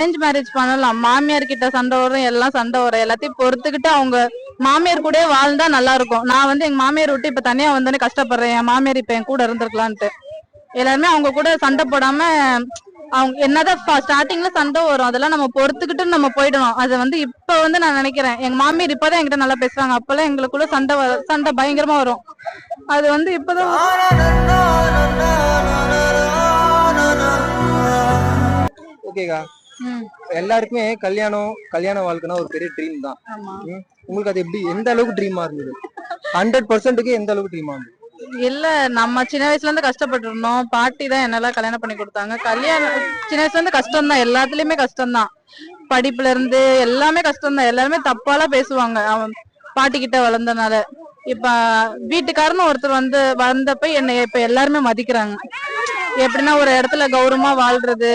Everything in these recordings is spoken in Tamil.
அரேஞ்ச் மேரேஜ் பண்ணலாம் மாமியார் கிட்ட சண்டை வரும் எல்லாம் சண்டை வரும் எல்லாத்தையும் பொறுத்துக்கிட்டு அவங்க மாமியார் கூட வாழ்ந்தா நல்லா இருக்கும் நான் வந்து எங்க மாமியார் விட்டு இப்ப தனியா வந்தோடனே கஷ்டப்படுறேன் என் மாமியார் இப்ப என் கூட இருந்திருக்கலான்ட்டு எல்லாருமே அவங்க கூட சண்டை போடாம அவங்க என்னதான் ஸ்டார்டிங்ல சண்டை வரும் அதெல்லாம் நம்ம பொறுத்துக்கிட்டு நம்ம போயிடணும் அது வந்து இப்ப வந்து நான் நினைக்கிறேன் எங்க மாமியார் இப்பதான் என்கிட்ட நல்லா பேசுறாங்க அப்பெல்லாம் எங்களுக்குள்ள சண்டை வர சண்டை பயங்கரமா வரும் அது வந்து இப்பதான் ஓகேக்கா எல்லாருக்குமே கல்யாணம் கல்யாண வாழ்க்கைனா ஒரு பெரிய ட்ரீம் தான். உங்களுக்கு அது எப்படி எந்த அளவுக்கு ட்ரீமா இருந்தது? ஹண்ட்ரட் பர்சன்ட்டுக்கு எந்த அளவுக்கு ட்ரீமா இருந்தது? இல்ல நம்ம சின்ன வயசுல இருந்து கஷ்டப்பட்டு இருந்தோம் பாட்டி தான் என்னெல்லாம் கல்யாணம் பண்ணி கொடுத்தாங்க. கல்யாணம் சின்ன வயசுல இருந்து கஷ்டம் தான். எல்லாத்துலயுமே கஷ்டம் தான். படிப்புல இருந்து எல்லாமே கஷ்டம் தான். எல்லாருமே தப்பாலாம் பேசுவாங்க. அவன் பாட்டி கிட்ட வளர்ந்தனால. இப்ப வீட்டுக்காரன்னு ஒருத்தர் வந்து வந்தப்ப என்னை இப்ப எல்லாருமே மதிக்கிறாங்க. எப்படின்னா ஒரு இடத்துல கௌரவமா வாழ்றது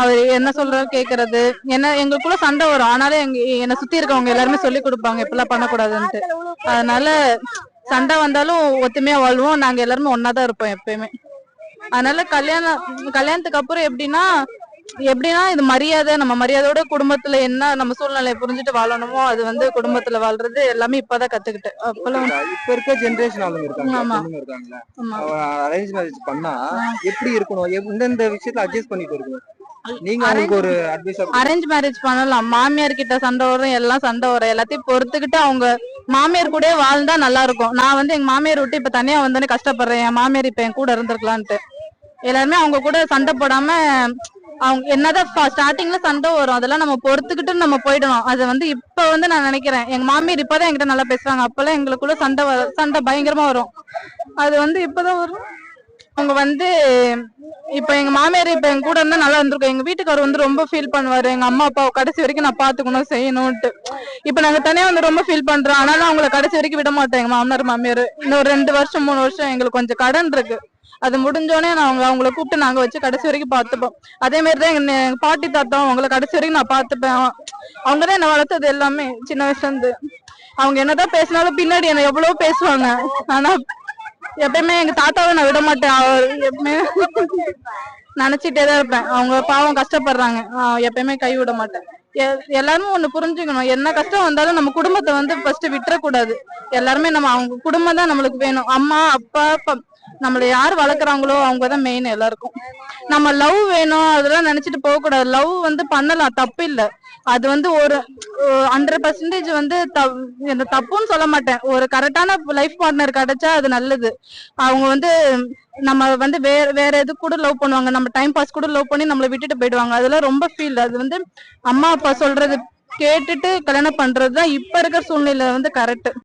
அவர் என்ன சொல்றாரு கேக்குறது? என்ன எங்களுக்குள்ள சண்டை வரும். ஆனாலும் எங்க என்னை சுத்தி இருக்கவங்க எல்லாருமே சொல்லி கொடுப்பாங்க. இப்படிலாம் பண்ணக்கூடாதுன்ட்டு. அதனால சண்டை வந்தாலும் ஒத்துமையா வாழ்வோம். நாங்க எல்லாருமே ஒன்னாதான் இருப்போம் எப்பயுமே. அதனால கல்யாணம் கல்யாணத்துக்கு அப்புறம் எப்படின்னா எப்படின்னா இது மரியாதை நம்ம மரியாதையோட குடும்பத்துல என்ன நம்ம சூழ்நிலையை புரிஞ்சுட்டு வாழணுமோ அது வந்து குடும்பத்துல வாழ்றது எல்லாமே இப்பதான் கத்துக்கிட்டேன் அப்பெல்லாம் இப்ப இருக்க ஜெனரேஷன் ஆளுங்க இருக்காங்க. அரேஞ்ச் மேரேஜ் பண்ணா எப்படி இருக்கணும்? இந்தந்த விஷயத்துல அட்ஜஸ்ட் பண்ணிட்டு இருக்கணும். நீங்க அவங்களுக்கு ஒரு அட்வைஸ் அரேஞ்ச் மேரேஜ் பண்ணலாம். மாமியார் கிட்ட சண்டை வரும் எல்லாம் சண்டை வரும். எல்லாத்தையும் பொறுத்துக்கிட்டு அவங்க மாமியார் கூட வாழ்ந்தா நல்லா இருக்கும். நான் வந்து எங்க மாமியார் விட்டு இப்ப தனியா வந்தோடனே கஷ்டப்படுறேன். என் மாமியார் இப்ப என் கூட இருந்திருக்கலான்ட்டு. எல்லாருமே அவங்க கூட சண்டை போடாம அவங்க என்னதான் ஸ்டார்டிங்ல சண்டை வரும். அதெல்லாம் நம்ம பொறுத்துக்கிட்டு நம்ம போயிடணும். அது வந்து இப்ப வந்து நான் நினைக்கிறேன். எங்க மாமியார் இப்பதான் என்கிட்ட நல்லா பேசுறாங்க. அப்பெல்லாம் எங்களுக்குள்ள சண்டை வர சண்டை பயங்கரமா வரும். அது வந்து இப்பதான் வரும். அவங்க வந்து இப்ப எங்க மாமியார் இப்ப எங்க கூட இருந்தா நல்லா இருந்திருக்கும். எங்க வீட்டுக்காரர் வந்து ரொம்ப ஃபீல் பண்ணுவாரு. எங்க அம்மா அப்பா கடைசி வரைக்கும் நான் பாத்துக்கணும் செய்யணும்ட்டு இப்ப நாங்க தனியா வந்து ரொம்ப ஃபீல் பண்றோம். ஆனாலும் அவங்கள கடைசி வரைக்கும் விட மாட்டோம். எங்க மாமனார் மாமியார் இன்னொரு ரெண்டு வருஷம் மூணு வருஷம் எங்களுக்கு கொஞ்சம் கடன் இருக்கு. அது முடிஞ்சோடனே நான் அவங்க அவங்கள கூப்பிட்டு நாங்க வச்சு கடைசி வரைக்கும் பார்த்துப்போம். அதே மாதிரி தான் எங்க எங்க பாட்டி தாத்தா அவங்கள கடைசி வரைக்கும் நான் பாத்துப்பேன் அவங்கதான் என்ன வளர்த்தது எல்லாமே சின்ன வயசுல இருந்து. அவங்க என்னதான் பேசினாலும் பின்னாடி என்ன எவ்வளவு பேசுவாங்க. ஆனா எப்பயுமே எங்க தாத்தாவை நான் விட மாட்டேன். அவர் எப்பயுமே நினைச்சிட்டே தான் இருப்பேன். அவங்க பாவம் கஷ்டப்படுறாங்க. எப்பயுமே கை விட மாட்டேன். எ- எல்லாருமே ஒண்ணு புரிஞ்சுக்கணும். என்ன கஷ்டம் வந்தாலும் நம்ம குடும்பத்தை வந்து ஃபர்ஸ்ட் விட்டுறக்கூடாது. எல்லாருமே நம்ம அவங்க குடும்பம் தான் நம்மளுக்கு வேணும். அம்மா அப்பா அப்பா நம்மள யார் வளர்க்குறாங்களோ அவங்க தான் மெயின் எல்லாருக்கும். நம்ம லவ் வேணும். அதெல்லாம் நினைச்சிட்டு போக கூடாது லவ் வந்து பண்ணலாம். தப்பு இல்லை. அது வந்து ஒரு ஹண்ட்ரட் பர்சன்டேஜ் வந்து இந்த தப்புன்னு சொல்ல மாட்டேன். ஒரு கரெக்டான லைஃப் பார்ட்னர் கிடைச்சா அது நல்லது. அவங்க வந்து நம்ம வந்து வேற வேற எது கூட லவ் பண்ணுவாங்க. நம்ம டைம் பாஸ் கூட லவ் பண்ணி நம்மளை விட்டுட்டு போயிடுவாங்க. அதெல்லாம் ரொம்ப ஃபீல் அது வந்து அம்மா அப்பா சொல்றது கேட்டுட்டு கல்யாணம் பண்றதுதான் இப்ப இருக்கிற சூழ்நிலை வந்து கரெக்ட்